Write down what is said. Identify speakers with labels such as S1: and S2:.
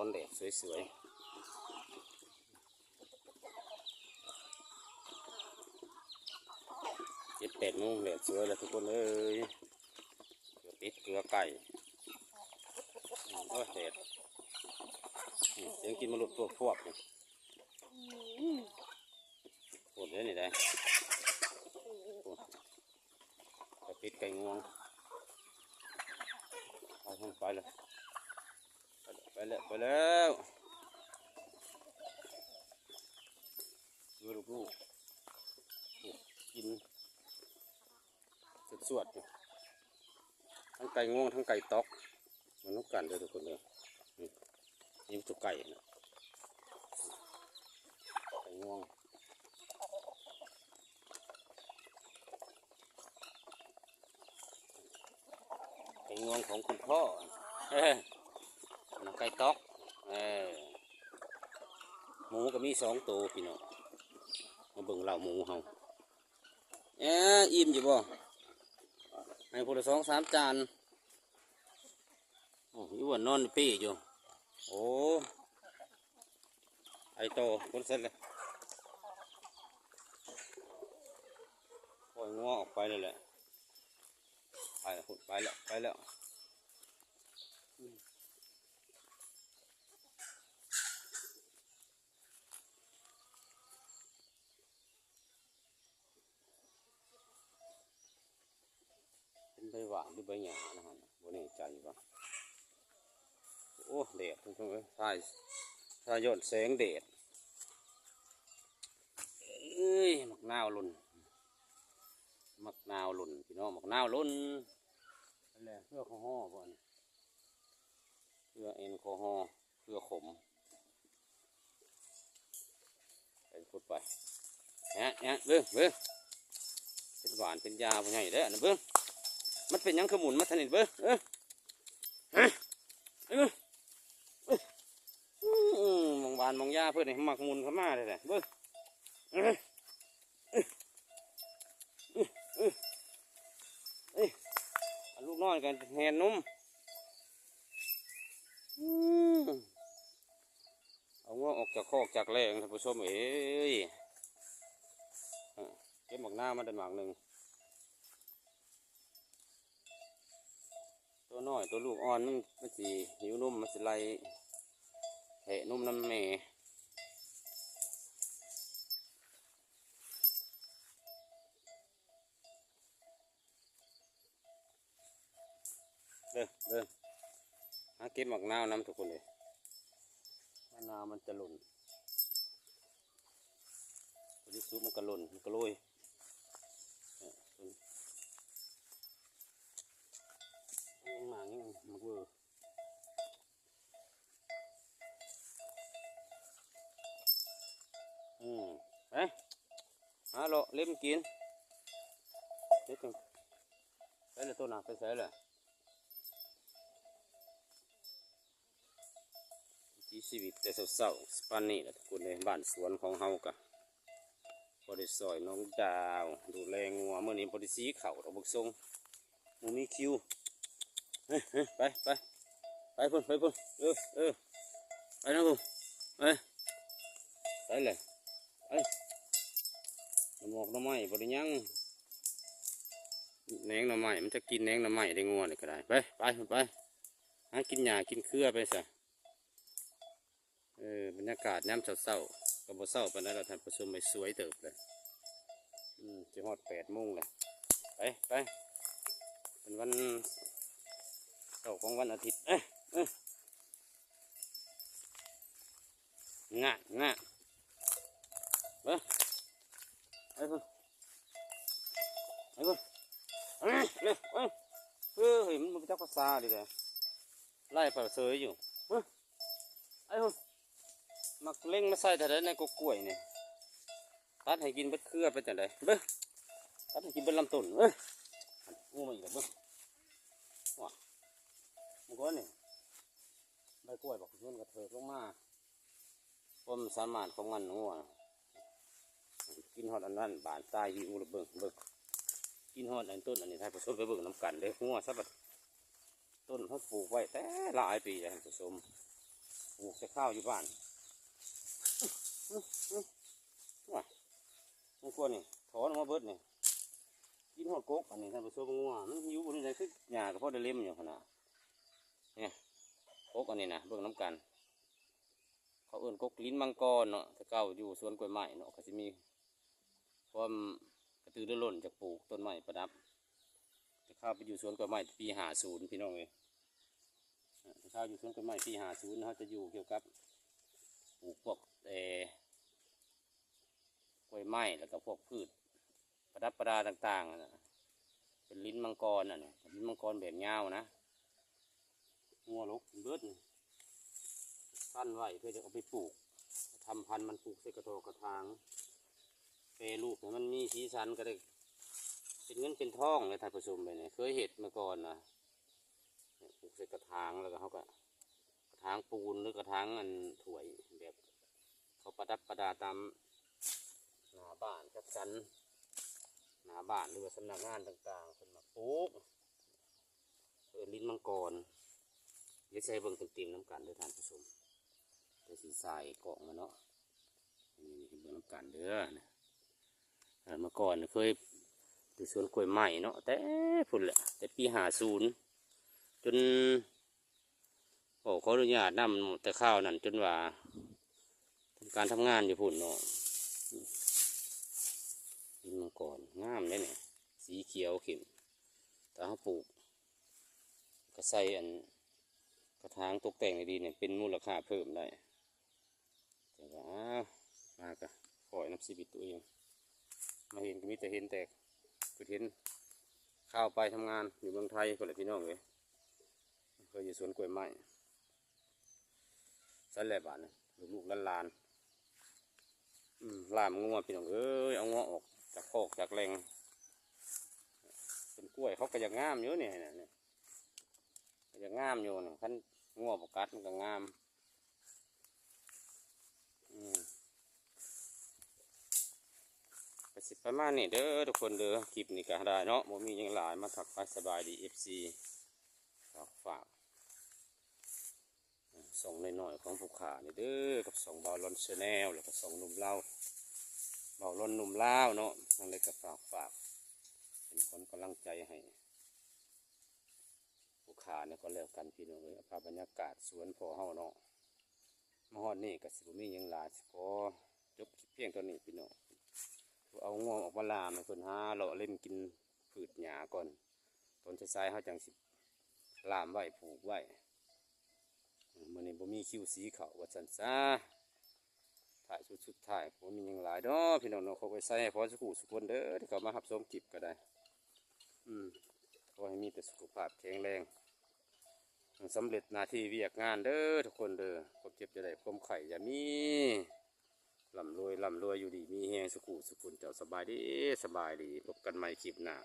S1: อนแดดสวยๆเจ็ดแปดโมงแดดสวยแล้วทุกคนเอ้ยเกลือปิดเกลือไก่โอ้แดดนี่เสียงกินมาหลุดตัวพวกนี่ปวดเลยนี่ได้ปิดไก่งวงไปทางไปเลย แล้วไปแล้วดูลูกลูกกินสดสวดทั้งไก่ง่วงทั้งไก่ตอก มันต้องกันเลยทุกคนเลยนี่ตัวไก่นะไก่ง่วงไก่ง่วงของคุณพ่อ ไก่ต๊อกเออหมูก็มีสองตัวพี่น้องมาเบิ่งเหล่าหมูเฮาเอ๊อิ่มอยู่บ่ให้พวกละสองสามจานโอ้ยอ้วนนอนปี้อยู่โอ้ไอโตคนเสร็จเลยปล่อยงัวออกไปเลยแหละไปแล้วไปแล้วไปแล้ว เป็นใบหวานหรือใบหยานะฮะบ่แน่ใจว่าโอ้แดดทุกคนเอ้ยทายทายย้อนแสงแดดเอ้ยมักนาวล่นมักนาวล่นพี่น้องมักนาวล่นนั่นแหละเพื่อข้อห่อบ่อนเพื่อแอลกอฮอล์เพื่อขมไปพูดไปแอะแอะเบิ้งเบิ้งเป็นหวานเป็นยาเป็นไงเด้อนะเบิ้ง มันเป็นยังขมุนมาทางนิดเบ้อเออฮะเออเอออืมองบานมองยาเพื่อนให้หมักมุนเขามาเลยแหละเบ้อเออเออเออเออเอ้ยเอาลูกน้อยกันแหนนมอืมเอางวออกจากคอกจากแรงท่านผู้ชมเอ้ยอะเก็บหมักหน้ามาได้หมากหนึ่ง ตัวน้อยตัวลูกอ่อนมันมันสิหิวนุ่มมันสิไลแหะนุ่มน้ำแม่เด้อเด้อหาเก็บหมักนาวนำทุกคนเลยมะนาวมันจะหล่นตัวที่ซุปมันก็หล่นมันก็โรย เล่มกินเด็ดจังไปเลยตัวหนาไปใส่เลยที่ชีวิตแต่เศร้าๆสปานนี่แหละทุกคนในบ้านสวนของเฮากะบริซอยน้องดาว ดูแลงัวเมื่อนี้บริสีเข่าเราบุกทรงมูมีคิวเฮ้ยเฮ้ยไปไปไปพุ่นไปพุ่นเออเออไปนะพุ่นไปไปเลยไป หมอกหน้ำไม้บริยังแหนงหน้ำไม้มันจะกินแหนงหน้ำไม้ได้งัวนี่ก็ได้ไปไปไปหากินหญ้ากินเครือไปซะเออบรรยากาศย้ำเศร้าๆก็บ่เศร้าปานนั้นเราท่านผู้ชมไม่สวยเติบเลยอืมจะฮอดแปดโมงเลยไปไปเป็นวันเจ้าของวันอาทิตย์เอ้ยเอ้ยงะงะเบ้อ ไอ้พุ่นไอ้พุ่นเอ้ยเร็วเอ้ยเออเห็นมันเป็นเจ้าภาษาดิแหละไล่ไปเสยอยู่เบ้อไอ้พุ่นมักเล่งมาใส่แต่ในกกล้วยเนี่ยตัดให้กินเบ็ดเครือไปแต่ใดเบ้อตัดให้กินเบ็ดลำต้นเอ้ยงูมาอีกแล้วเบ้อมันก็นี่ใบกล้วยบอกเพื่อนกระเถิบลงมาความสามารถของมันงัว กินฮอดอันนั้นบานตายวิวระเบิงเบิกกินฮอดอันต้นอันนี้ให้ผสมไปเบิงน้ำกันเลยงัวซะบัดต้นเขาปลูกไว้แต่หลายปีแล้วผสมปลูกแต่ข้าวอยู่บ้านว้ามันกลัวนี่ถอนออกมาเบิดนี่กินหอดกกอันนี้ท่านผู้ชมงัวมันหิวบนนี้เลยคือหญ้ากับพ่อได้เล่มอยู่ขนาดเนี่ยกกอันนี้นะเบิ่งน้ำกัน เขาเอื่นกกลิ้นมังกรเนาะแต่เก่าอยู่สวนกล้วยไม้เนาะก็จะมี ความกระตือรือร้นจากปลูกต้นไม้ประดับแต่ข้าวไปอยู่สวนกล้วยไม้ปีหาศูนย์พี่น้องเลยแต่ข้าวอยู่สวนกล้วยไม้ปีหาศูนย์เขาจะอยู่เกี่ยวกับปลูกพวกเออกล้วยไม้แล้วก็พวกพืช ประดับประดาต่างๆนะเป็นลิ้นมังกรน่ะเนี่ยลิ้นมังกรแบบยาวนะงัวลกเบิดสั้นไว้เพื่อจะเอาไปปลูกทำพันธุ์มันปลูกใส่กระโถกระถาง ปรลูกให้มันมีสีสันก็ได้เป็นเงินเป็นทองเลยท่านผู้ชมไปเนี่ยเคยเห็ดมาก่อนนะปลูกใส่กระถางแล้วก็เขาก็กระถางปูนหรือกระถางอันถวยแบบเขาประดับประดาตามหน้าบ้านจัดสรรหน้าบ้านหรือว่าสำนักงานต่างๆคนมาปลูกเออลิ้นมังกรเดี๋ยวใช้เบิ่งเต็มๆน้ำกันเด้อท่านผู้ชมจะสีใส่กล่องมาเนาะนี่นี่เบิ่งน้ำกันเด้อนะ เมื่อก่อนเคยอยู่สวนกล้วยไม้เนาะแต่พุ่นแหละแต่ปีหาศูนย์จนโอ้ขออนุญาตนำแต่ข้าวนั่นจนว่าการทำงานอยู่พุ่นเนาะดินมังกรงามเลยเนี่ยสีเขียวเข้มแต่เขาปลูกก็ใสอันกระถางตกแต่งดีเนี่ยเป็นมูลค่าเพิ่มได้แต่ว่า มากะปล่อยน้ำซีบิตตัวเอง มาเห็นก็มีแต่เห็นแต่คือเห็นข้าวไปทำงานอยู่เมืองไทยคนละพี่น้องเลยเคยอยู่สวนกล้วยไม้สันแหลบานลูกๆหลานๆอืมลามงัวพี่น้องเอ้ยเอางัวออกจากโคกจากแรงเป็นกล้วยเขาก็ยังงามอยู่เนี่ยเนี่ยก็จะงามอยู่นะขั้นงัวปกัดมันก็งามอืม สิประมาณนี้เด้อทุกคนเด้อคลิปนี้ก็ได้เนาะบ่มียังหลายมาถักไปสบายดีเอฟซีฝากฝากส่องหน่อยๆของผู้ขานี่เด้อกับสองเบาลอนเชาแนลแล้วก็สองนุ่มเล่าเบาลอนนุ่มเล่าเนาะนั่นเลยก็ฝากฝากเป็นคนกำลังใจให้ผู้ขาเนี่ยก็แล้วกันพี่น้องเลยภาพบรรยากาศสวนพอเฮาเนาะมาฮอดนี่ก็สิบ่มียังหลายสิก็จบเพียงเท่านี้พี่น้อง เอางวงออกมาลามให้เพิ่นหาเลาะเล่นกินพืชหญ้าก่อนตอนสายๆเฮาจังสิลามไว้ผูกไว้มื้อนี้บ่มีคิวสีเขาว่าซั่นซะถ่ายชุดสุดท้ายบ่มีหยังหลายดอกพี่น้องเนาะเขาไปใส่ให้พอสกครู่สุกคนเด้อที่เขามารับชมคลิปก็ได้ อืมขอให้มีแต่สุขภาพแข็งแรงสำเร็จหน้าที่เวียกงานเด้อทุกคนเด้อความเจ็บจะได้ความไข่อย่ามี ลำรวยลำรวยอยู่ดีมีแหงสุขุสุขุนเจ้าสบายดีสบายดีพบกันใหม่คลิปหน้า